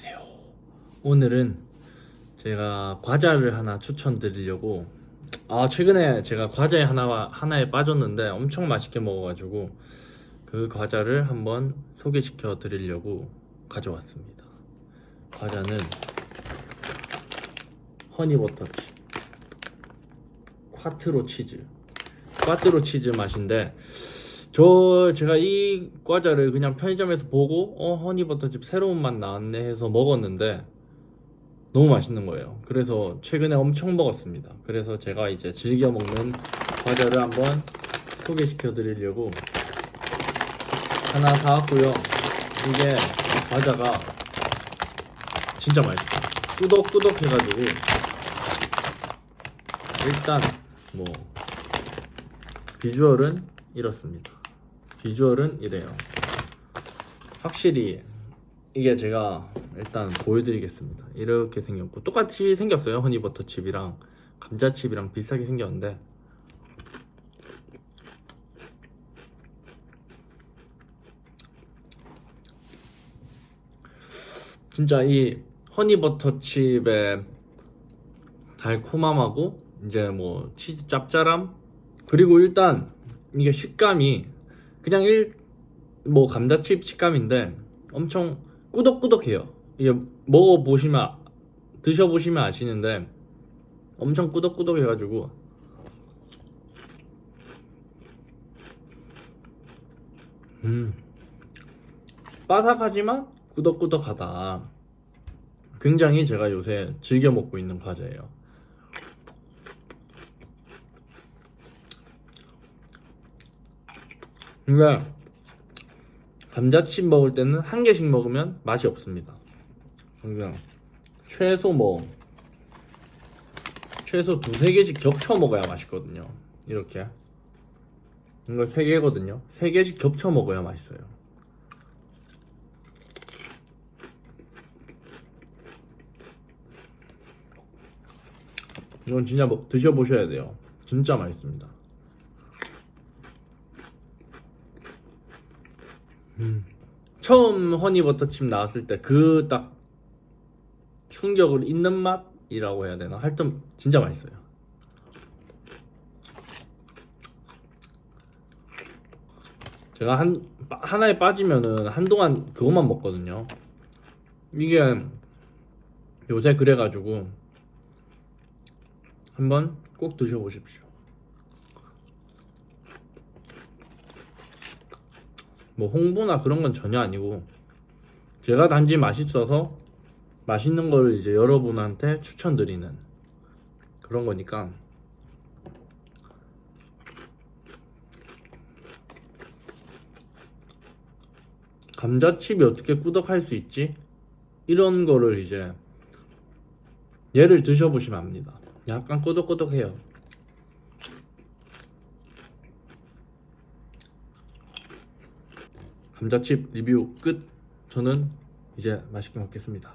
안녕하세요. 오늘은 제가 과자를 하나 추천드리려고 아 최근에 제가 과자에 하나 하나에 빠졌는데 엄청 맛있게 먹어가지고 그 과자를 한번 소개시켜 드리려고 가져왔습니다. 과자는 허니버터칩 콰트로 치즈 꽈트로 치즈 맛인데 저 제가 이 과자를 그냥 편의점에서 보고 어 허니버터칩 새로운 맛 나왔네 해서 먹었는데 너무 맛있는 거예요. 그래서 최근에 엄청 먹었습니다. 그래서 제가 이제 즐겨 먹는 과자를 한번 소개시켜 드리려고 하나 사왔고요. 이게 과자가 진짜 맛있어요. 꾸덕꾸덕 해가지고 일단 뭐 비주얼은 이렇습니다. 비주얼은 이래요. 확실히 이게 제가 일단 보여드리겠습니다. 이렇게 생겼고 똑같이 생겼어요. 허니버터 칩이랑 감자칩이랑 비슷하게 생겼는데 진짜 이 허니버터 칩의 달콤함하고 이제 뭐 치즈 짭짤함 그리고 일단 이게 식감이 그냥 일 뭐 감자칩 식감인데 엄청 꾸덕꾸덕해요. 이게 먹어 보시면 드셔 보시면 아시는데 엄청 꾸덕꾸덕해가지고 음 바삭하지만 꾸덕꾸덕하다. 굉장히 제가 요새 즐겨 먹고 있는 과자예요. 근데 감자칩 먹을 때는 한 개씩 먹으면 맛이 없습니다. 그냥 최소 뭐 최소 두세 개씩 겹쳐 먹어야 맛있거든요. 이렇게 이거 세 개거든요. 세 개씩 겹쳐 먹어야 맛있어요. 이건 진짜 뭐 드셔보셔야 돼요. 진짜 맛있습니다. 처음 허니버터칩 나왔을 때 그 딱 충격을 잊는 맛이라고 해야 되나? 하여튼 진짜 맛있어요. 제가 한 빠- 하나에 빠지면은 한동안 그것만 먹거든요. 이게 요새 그래가지고 한번 꼭 드셔보십시오. 뭐 홍보나 그런 건 전혀 아니고 제가 단지 맛있어서 맛있는 거를 이제 여러분한테 추천드리는 그런 거니까 감자칩이 어떻게 꾸덕할 수 있지? 이런 거를 이제 얘를 드셔보시면 압니다. 약간 꾸덕꾸덕해요. 감자칩 리뷰 끝. 저는 이제 맛있게 먹겠습니다.